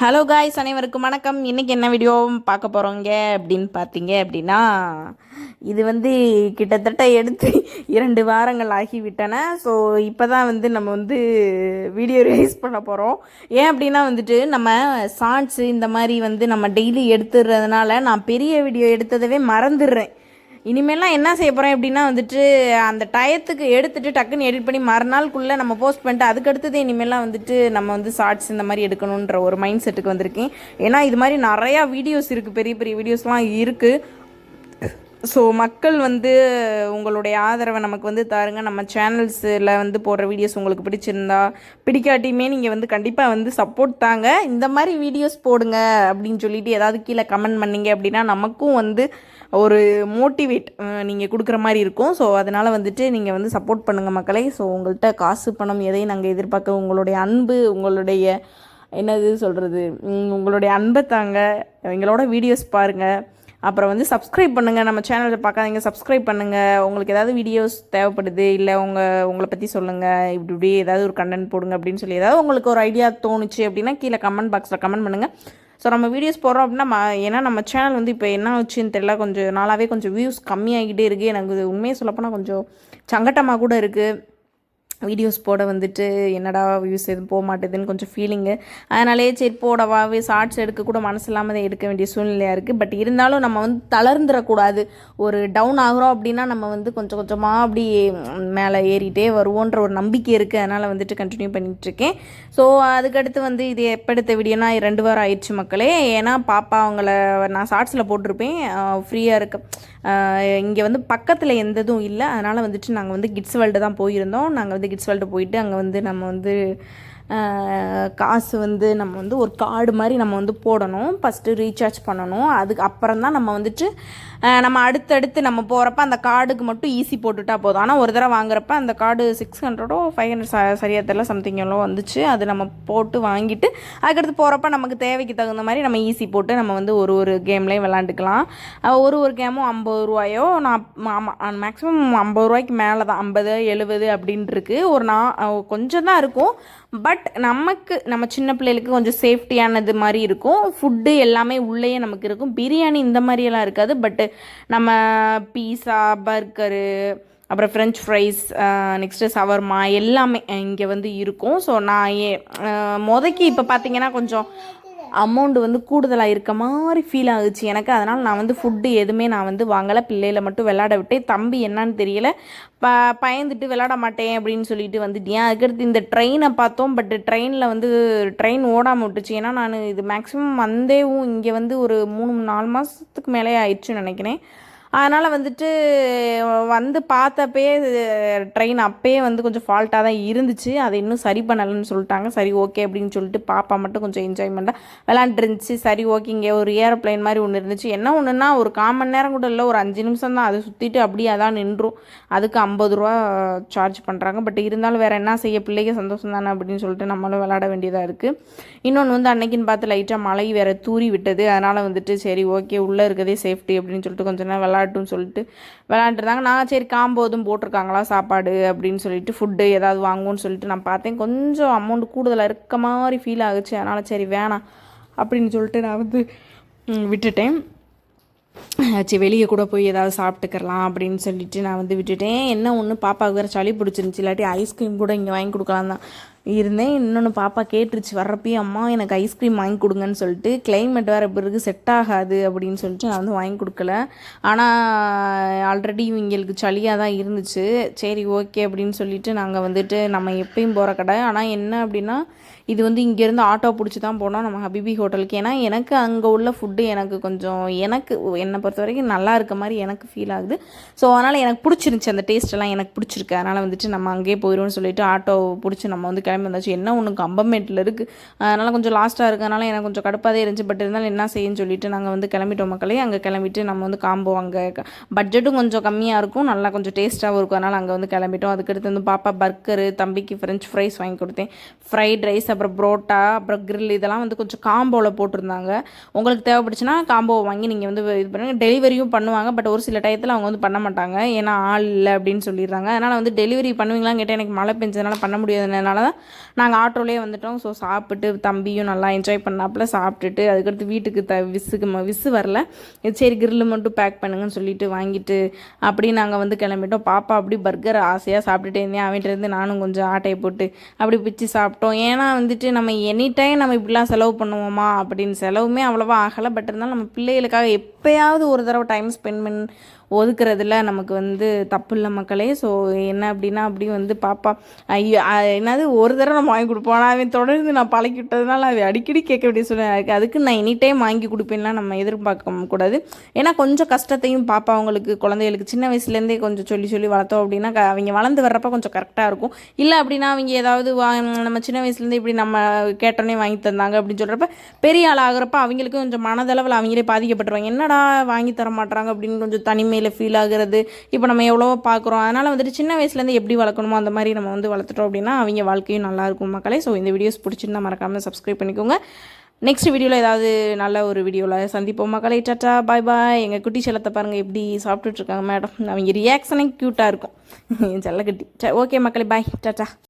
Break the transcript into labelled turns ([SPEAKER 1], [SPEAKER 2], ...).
[SPEAKER 1] Hello guys அனைவருக்கும் வணக்கம். இன்றைக்கி என்ன வீடியோ பார்க்க போகிறோங்க அப்படின்னு பார்த்தீங்க அப்படின்னா இது வந்து கிட்டத்தட்ட எடுத்து இரண்டு வாரங்கள் ஆகிவிட்டன. ஸோ இப்போ தான் வந்து நம்ம வந்து வீடியோ ரிலீஸ் பண்ண போகிறோம் ஏன் அப்படின்னா வந்துட்டு நம்ம சாண்ட்ஸு இந்த மாதிரி வந்து நம்ம டெய்லி எடுத்துடுறதுனால நான் பெரிய வீடியோ எடுத்ததவே மறந்துடுறேன். இனிமேலாம் என்ன செய்ய போகிறேன் அப்படின்னா வந்துட்டு அந்த டயத்துக்கு எடுத்துட்டு டக்குன்னு எடிட் பண்ணி மறுநாளுக்குள்ளே நம்ம போஸ்ட் பண்ணிட்டு அதுக்கடுத்தது இனிமேலாம் வந்துட்டு நம்ம வந்து ஷார்ட்ஸ் இந்த மாதிரி எடுக்கணுன்ற ஒரு மைண்ட் செட்டுக்கு வந்திருக்கேன். ஏன்னா இது மாதிரி நிறையா வீடியோஸ் இருக்குது பெரிய பெரிய வீடியோஸ்லாம் இருக்குது ஸோ மக்கள் வந்து உங்களுடைய ஆதரவை நமக்கு வந்து தாருங்க. நம்ம சேனல்ஸில் வந்து போடுற வீடியோஸ் உங்களுக்கு பிடிச்சிருந்தா பிடிக்காட்டியுமே நீங்கள் வந்து கண்டிப்பாக வந்து சப்போர்ட் தாங்க. இந்த மாதிரி வீடியோஸ் போடுங்க அப்படின்னு சொல்லிட்டு ஏதாவது கீழே கமெண்ட் பண்ணீங்க அப்படின்னா நமக்கும் வந்து ஒரு மோட்டிவேட் நீங்கள் கொடுக்குற மாதிரி இருக்கும். ஸோ அதனால் வந்துட்டு நீங்கள் வந்து சப்போர்ட் பண்ணுங்கள் மக்களை. ஸோ உங்கள்கிட்ட காசு பணம் எதையும் நாங்கள் எதிர்பார்க்க உங்களுடைய அன்பு உங்களுடைய என்னது சொல்கிறது உங்களுடைய அன்பை தாங்க. எங்களோட வீடியோஸ் பாருங்கள் அப்புறம் வந்து சப்ஸ்கிரைப் பண்ணுங்கள் நம்ம சேனலில் பார்க்காதீங்க சப்ஸ்கிரைப் பண்ணுங்கள் உங்களுக்கு ஏதாவது வீடியோஸ் தேவைப்படுது இல்லை உங்கள் உங்களை பற்றி சொல்லுங்கள் இப்படி இப்படி ஏதாவது ஒரு கண்டென்ட் போடுங்க அப்படின்னு சொல்லி ஏதாவது உங்களுக்கு ஒரு ஐடியா தோணுச்சு அப்படின்னா கீழே கமெண்ட் பாக்ஸில் கமெண்ட் பண்ணுங்கள் ஸோ நம்ம வீடியோஸ் போடுறோம் அப்படின்னா ஏன்னா நம்ம சேனல் வந்து இப்போ என்ன ஆச்சுன்னு தெரியல. கொஞ்சம் நாளாகவே கொஞ்சம் வியூஸ் கம்மியாகிட்டே இருக்குது எனக்கு உண்மையை சொல்லப்போனால் கொஞ்சம் சங்கட்டமாக கூட இருக்குது வீடியோஸ் போட வந்துட்டு என்னடா வியூஸ் எதுவும் போக மாட்டேதுன்னு கொஞ்சம் ஃபீலிங்கு அதனாலே சரி போடவாவே ஷார்ட்ஸ் எடுக்க கூட மனசு இல்லாமல் தான் எடுக்க வேண்டிய சூழ்நிலையாக இருக்குது பட் இருந்தாலும் நம்ம வந்து தளர்ந்துடக்கூடாது. ஒரு டவுன் ஆகுறோம் அப்படின்னா நம்ம வந்து கொஞ்சம் கொஞ்சமாக அப்படி மேலே ஏறிட்டே வருவோன்ற ஒரு நம்பிக்கை இருக்குது அதனால் வந்துட்டு கண்டினியூ பண்ணிகிட்ருக்கேன் ஸோ அதுக்கடுத்து வந்து இது எப்போ எடுத்த வீடியோனா ரெண்டு வாரம் ஆயிடுச்சு மக்களே. ஏன்னா பாப்பா அவங்கள நான் ஷார்ட்ஸில் போட்டிருப்பேன். ஃப்ரீயாக இருக்க இங்கே வந்து பக்கத்தில் எந்த இதுவும் இல்லை. அதனால் வந்துட்டு நாங்கள் வந்து கிட்ஸ் வேர்ல்டு தான் போயிருந்தோம். நாங்கள் வந்து கிட்ஸ் வேர்ல்டு போயிட்டு அங்கே வந்து நம்ம வந்து காசு வந்து நம்ம வந்து ஒரு கார்டு மாதிரி நம்ம வந்து போடணும். ஃபஸ்ட்டு ரீசார்ஜ் பண்ணணும். அதுக்கு அப்புறம் தான் நம்ம வந்துட்டு நம்ம அடுத்தடுத்து நம்ம போகிறப்ப அந்த கார்டுக்கு மட்டும் ஈஸி போட்டுட்டா போதும். ஆனால் ஒரு தடவை வாங்குறப்ப அந்த கார்டு சிக்ஸ் ஹண்ட்ரடோ ஃபைவ் ஹண்ட்ரட் ச சரியாக தெரியல சம்திங் எவ்வளோ வந்துச்சு. அது நம்ம போட்டு வாங்கிட்டு அதுக்கடுத்து போகிறப்ப நமக்கு தேவைக்கு தகுந்த மாதிரி நம்ம ஈஸி போட்டு நம்ம வந்து ஒரு ஒரு கேம்லேயும் விளாண்டுக்கலாம் ஒரு ஒரு கேமும் ஐம்பது ரூபாயோ நான் ஆமாம் மேக்ஸிமம் ஐம்பது ரூபாய்க்கு மேலே தான் ஐம்பது எழுபது அப்படின்ட்டுருக்கு ஒரு நான் கொஞ்சம் தான் இருக்கும். பட் நமக்கு நம்ம சின்ன பிள்ளைகளுக்கு கொஞ்சம் சேஃப்டியானது மாதிரி இருக்கும். ஃபுட்டு எல்லாமே உள்ளேயே நமக்கு இருக்கும். பிரியாணி இந்த மாதிரியெல்லாம் இருக்காது. பட்டு நம்ம பீஸா பர்கரு அப்புறம் ஃப்ரெஞ்ச் ஃப்ரைஸ் நெக்ஸ்ட்டு சவர்மா எல்லாமே இங்கே வந்து இருக்கும். ஸோ நான் ஏ மொதக்கி இப்போ பார்த்தீங்கன்னா கொஞ்சம் அமௌண்ட் வந்து கூடுதலாக இருக்க மாதிரி ஃபீல் ஆகுச்சு எனக்கு. அதனால் நான் வந்து ஃபுட்டு எதுவுமே நான் வந்து வாங்கலை. பிள்ளையில மட்டும் விளாட விட்டேன். தம்பி என்னன்னு தெரியல. ப பயந்துட்டு விளாட மாட்டேன் அப்படின்னு சொல்லிட்டு வந்துட்டேன் அதுக்கடுத்து இந்த ட்ரெயினை பார்த்தோம். பட் ட்ரெயினில் வந்து ட்ரெயின் ஓடாமல் விட்டுச்சு. ஏன்னா நான் இது மேக்ஸிமம் வந்தேவும் இங்கே வந்து ஒரு மூணு நாலு மாதத்துக்கு மேலே ஆயிடுச்சுன்னு நினைக்கிறேன். அதனால் வந்துட்டு வந்து பார்த்தப்பயே ட்ரெயின் அப்பயே வந்து கொஞ்சம் ஃபால்ட்டாக தான் இருந்துச்சு. அதை இன்னும் சரி பண்ணலைன்னு சொல்லிட்டாங்க. சரி ஓகே அப்படின்னு சொல்லிட்டு பாப்பா மட்டும் கொஞ்சம் என்ஜாய்மெண்ட்டாக விளாண்டுருந்துச்சு சரி ஓகே இங்கே ஒரு ஏரோப்ளைன் மாதிரி ஒன்று இருந்துச்சு. என்ன ஒன்றுனா ஒரு கால் மணி நேரம் கூட இல்லை ஒரு அஞ்சு நிமிஷம் தான். அதை சுற்றிட்டு அப்படியே அதான் நின்றும் அதுக்கு ஐம்பது ரூபா சார்ஜ் பண்ணுறாங்க பட் இருந்தாலும் வேறு என்ன செய்ய பிள்ளைக்கு சந்தோஷம் தானே அப்படின்னு சொல்லிட்டு நம்மளும் விளாட வேண்டியதாக இருக்குது இன்னொன்று வந்து அன்னைக்குன்னு பார்த்து லைட்டாக மழை வேறு தூரி விட்டது. அதனால் வந்துட்டு சரி ஓகே உள்ளே இருக்கதே சேஃப்டி அப்படின்னு சொல்லிட்டு கொஞ்ச நேரம் விளாட்டுன்னு சொல்லிட்டு விளாண்டுருந்தாங்க நான் சரி காம்போ எதுவும் போட்டிருக்காங்களா சாப்பாடு அப்படின்னு சொல்லிட்டு ஃபுட்டு ஏதாவது வாங்குவோன்னு சொல்லிட்டு நான் பார்த்தேன். கொஞ்சம் அமௌண்ட் கூடுதலாக இருக்க மாதிரி ஃபீல் ஆகுச்சு. அதனால் சரி வேணாம் அப்படின்னு சொல்லிட்டு நான் வந்து விட்டுட்டேன். சரி வெளியே கூட போய் ஏதாவது சாப்பிட்டுக்கலாம் அப்படின்னு சொல்லிட்டு நான் வந்து விட்டுட்டேன். என்ன ஒன்று பாப்பாவுக்கு வேறு சளி பிடிச்சிருந்துச்சி. இல்லாட்டி ஐஸ்கிரீம் கூட இங்கே வாங்கி கொடுக்கலாம் தான். இருந்தேன். இன்னொன்று பாப்பா கேட்டுருச்சு வர்றப்பயே அம்மா எனக்கு ஐஸ்கிரீம் வாங்கி கொடுங்கன்னு சொல்லிட்டு கிளைமேட் வேறு பிறகு செட் ஆகாது அப்படின்னு சொல்லிட்டு நான் வந்து வாங்கி கொடுக்கல. ஆனால் ஆல்ரெடி இவங்களுக்கு சளியாக தான் இருந்துச்சு. சரி ஓகே அப்படின்னு சொல்லிட்டு நாங்கள் வந்துட்டு நம்ம எப்பயும் போகிற கடை. ஆனால் என்ன அப்படின்னா இது வந்து இங்கேருந்து ஆட்டோ பிடிச்சி தான் போனோம் நம்ம ஹபிபி ஹோட்டலுக்கு ஏன்னா எனக்கு அங்கே உள்ள ஃபுட்டு எனக்கு கொஞ்சம் எனக்கு என்னை பொறுத்த வரைக்கும் நல்லா இருக்க மாதிரி எனக்கு ஃபீல் ஆகுது. ஸோ அதனால் எனக்கு பிடிச்சிருந்துச்சி அந்த டேஸ்ட்டெல்லாம் எனக்கு பிடிச்சிருக்கு. அதனால் வந்துட்டு நம்ம அங்கேயே போயிடுவோம்னு சொல்லிட்டு ஆட்டோ பிடிச்சி நம்ம வந்து கிளம்பி வந்தாச்சு என்ன ஒன்று கம்பமேட்டில் இருக்குது அதனால் கொஞ்சம் லாஸ்ட்டாக இருக்கனால எனக்கு கொஞ்சம் கடுப்பாகவே இருந்துச்சு. பட் இருந்தாலும் என்ன செய்யுன்னு சொல்லிட்டு நாங்கள் வந்து கிளம்பிட்டோம் மக்களே. அங்கே கிளம்பிட்டு நம்ம வந்து காம்போ அங்கே பட்ஜெட்டும் கொஞ்சம் கம்மியாக இருக்கும். நல்லா கொஞ்சம் டேஸ்ட்டாகவும் இருக்கும். அதனால் அங்கே வந்து கிளம்பிட்டோம். அதுக்கடுத்து வந்து பாப்பா பர்கரு தம்பிக்கு ஃப்ரெஞ்ச் ஃப்ரைஸ் வாங்கி கொடுத்தேன். ஃப்ரைட் ரைஸ் அப்புறம் புரோட்டா அப்புறம் கிரில் இதெல்லாம் வந்து கொஞ்சம் காம்போவில் போட்டிருந்தாங்க. உங்களுக்கு தேவைப்படுச்சுன்னா காம்போ வாங்கி நீங்கள் வந்து இது பண்ணுங்க. டெலிவரியும் பண்ணுவாங்க. பட் ஒரு சில டயத்தில் அவங்க வந்து பண்ண மாட்டாங்க. ஏன்னா ஆள் இல்லை அப்படின்னு சொல்லிடுறாங்க. அதனால் வந்து டெலிவரி பண்ணுவீங்களான்னு கேட்டால் எனக்கு மழை பெஞ்சதுனால பண்ண முடியாதுனால தான் நாங்கள் ஆட்டோலேயே வந்துட்டோம். ஸோ சாப்பிட்டு தம்பியும் நல்லா என்ஜாய் பண்ணாப்புல. சாப்பிட்டுட்டு அதுக்கடுத்து வீட்டுக்கு த விசுக்கு ம- விசு வரல. சரி கிரில்லு மட்டும் பேக் பண்ணுங்கன்னு சொல்லிட்டு வாங்கிட்டு அப்படி நாங்கள் வந்து கிளம்பிட்டோம். பாப்பா அப்படி பர்கர் ஆசையாக சாப்பிட்டுட்டே இருந்தேன் அவன்கிட்ட இருந்து நானும் கொஞ்சம் ஆட்டையை போட்டு அப்படி பிச்சு சாப்பிட்டோம். ஏன்னா வந்துட்டு நம்ம எனி டைம் நம்ம இப்படிலாம் செலவு பண்ணுவோமா அப்படின்னு செலவுமே அவ்வளோவா ஆகலை. பட் இருந்தாலும் நம்ம பிள்ளைகளுக்காக எப்பயாவது ஒரு தடவை டைம் ஸ்பெண்ட் பண்ணி ஒதுக்குறதுல நமக்கு வந்து தப்பு இல்லை மக்களே. ஸோ என்ன அப்படின்னா அப்படி வந்து பாப்பா ஐயோ என்னது ஒரு தடவை நம்ம வாங்கி கொடுப்போம். ஆனால் அவன் தொடர்ந்து நான் பழக்கி விட்டதுனால அவன் அடிக்கடி கேட்க வேண்டிய சொல்லுவேன் அதுக்கு அதுக்கு நான் எனி டைம் வாங்கி கொடுப்பேன்லாம் நம்ம எதிர்பார்க்க கூடாது. ஏன்னா கொஞ்சம் கஷ்டத்தையும் பாப்பா அவங்களுக்கு குழந்தைகளுக்கு சின்ன வயசுலேருந்தே கொஞ்சம் சொல்லி சொல்லி வளர்த்தோம் அப்படின்னா க- அவங்க வளர்ந்து வர்றப்ப கொஞ்சம் கரெக்டாக இருக்கும். இல்லை அப்படின்னா அவங்க ஏதாவது வா நம்ம சின்ன வயசுலேருந்து இப்படி நம்ம கேட்டோன்னே வாங்கி தந்தாங்க அப்படின்னு சொல்கிறப்ப பெரிய ஆள் ஆகிறப்ப அவங்களுக்கு கொஞ்சம் மனதளவில் அவங்களே பாதிக்கப்பட்டுருவாங்க. என்னடா வாங்கி தர மாட்டுறாங்க அப்படின்னு கொஞ்சம் தனிமை தனிமையில் ஃபீல் ஆகுறது. இப்போ நம்ம எவ்வளோ பார்க்குறோம் அதனால் வந்துட்டு சின்ன வயசுலேருந்து எப்படி வளர்க்கணுமோ அந்த மாதிரி நம்ம வந்து வளர்த்துட்டோம் அப்படின்னா அவங்க வாழ்க்கையும் நல்லாயிருக்கும் மக்களே. ஸோ இந்த வீடியோஸ் பிடிச்சிருந்தா மறக்காமல் சப்ஸ்கிரைப் பண்ணிக்கோங்க. நெக்ஸ்ட் வீடியோவில் ஏதாவது நல்ல ஒரு வீடியோவில் சந்திப்போம் மக்களை. டாட்டா பாய் பாய் எங்கள் குட்டி செல்லத்தை பாருங்கள் எப்படி சாப்பிட்டுட்டு இருக்காங்க மேடம் அவங்க ரியாக்ஷனே க்யூட்டாக இருக்கும். என் செல்லக்குட்டி. ஓகே மக்களே பாய் டாட்டா